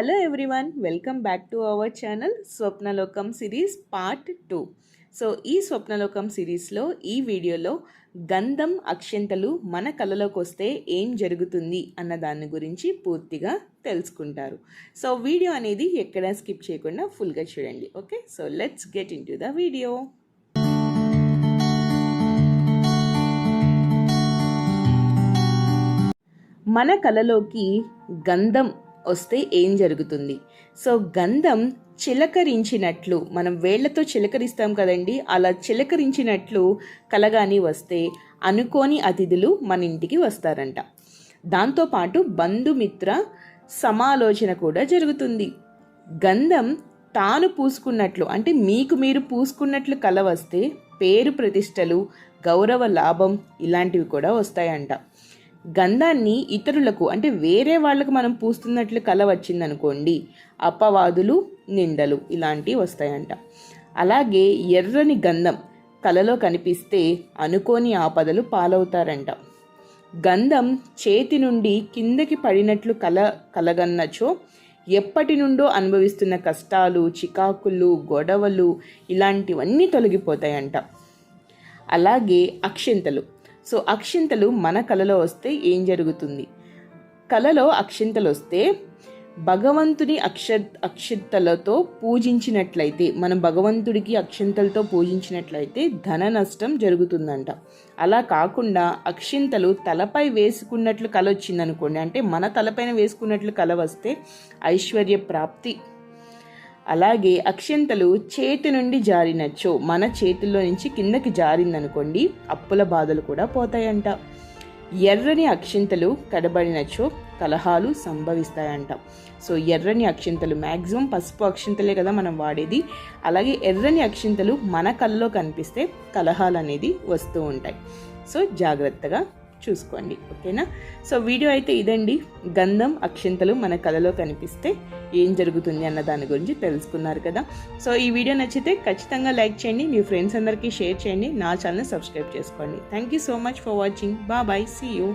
Hello everyone welcome back to our channel Swapnalokam series part two so ఈ స్వప్నలోకం సిరీస్లో ఈ వీడియోలో గంధం అక్షంతలు మన కళలోకి వస్తే ఏం జరుగుతుంది అన్న దాని గురించి పూర్తిగా తెలుసుకుంటారు. సో వీడియో అనేది ఎక్కడా స్కిప్ చేయకుండా ఫుల్గా చూడండి okay so let's get into the video మన కళలోకి గంధం వస్తే ఏం జరుగుతుంది? సో గంధం చిలకరించినట్లు మనం వేళ్ళతో చిలకరిస్తాం కదండి అలా చిలకరించినట్లు కలగాని వస్తే అనుకోని అతిథులు మన ఇంటికి వస్తారంట. దాంతోపాటు బంధుమిత్ర సమాలోచన కూడా జరుగుతుంది. గంధం తాను పూసుకున్నట్లు అంటే మీకు మీరు పూసుకున్నట్లు కల వస్తే పేరు ప్రతిష్టలు గౌరవ లాభం ఇలాంటివి కూడా వస్తాయంట. గంధాన్ని ఇతరులకు అంటే వేరే వాళ్ళకు మనం పూస్తున్నట్లు కల వచ్చిందనుకోండి అపవాదులు నిందలు ఇలాంటివి వస్తాయంట. అలాగే ఎర్రని గంధం కలలో కనిపిస్తే అనుకోని ఆపదలు పాలవుతారంట. గంధం చేతి నుండి కిందకి పడినట్లు కల కలగన్నచో ఎప్పటి నుండో అనుభవిస్తున్న కష్టాలు చికాకులు గొడవలు ఇలాంటివన్నీ తొలగిపోతాయంట. అలాగే అక్షింతలు సో అక్షింతలు మన కళలో వస్తే ఏం జరుగుతుంది? కళలో అక్షింతలు వస్తే భగవంతుని అక్ష అక్షింతలతో పూజించినట్లయితే మనం భగవంతుడికి అక్షింతలతో పూజించినట్లయితే ధన నష్టం జరుగుతుందంట. అలా కాకుండా అక్షింతలు తలపై వేసుకున్నట్లు కల వచ్చిందనుకోండి అంటే మన తలపైన వేసుకున్నట్లు కల వస్తే ఐశ్వర్య ప్రాప్తి అలాగే అక్షంతలు చేతి నుండి జారినచ్చో మన చేతుల్లో నుంచి కిందకి జారిందనుకోండి అప్పుల బాధలు కూడా పోతాయంట. ఎర్రని అక్షింతలు కడబడినచో కలహాలు సంభవిస్తాయంట. సో ఎర్రని అక్షింతలు మ్యాక్సిమం పసుపు అక్షింతలే కదా మనం వాడేది. అలాగే ఎర్రని అక్షింతలు మన కళ్ళలో కనిపిస్తే కలహాలు అనేది వస్తూ ఉంటాయి. సో జాగ్రత్తగా చూసుకోండి ఓకేనా? సో వీడియో అయితే ఇదండి. గంధం అక్షంతలు మన కళలో కనిపిస్తే ఏం జరుగుతుంది అన్న దాని గురించి తెలుసుకున్నారు కదా. సో ఈ వీడియో నచ్చితే ఖచ్చితంగా లైక్ చేయండి మీ ఫ్రెండ్స్ అందరికీ షేర్ చేయండి నా ఛానల్ సబ్స్క్రైబ్ చేసుకోండి. Thank you so much for watching బా బాయ్ సీ యూ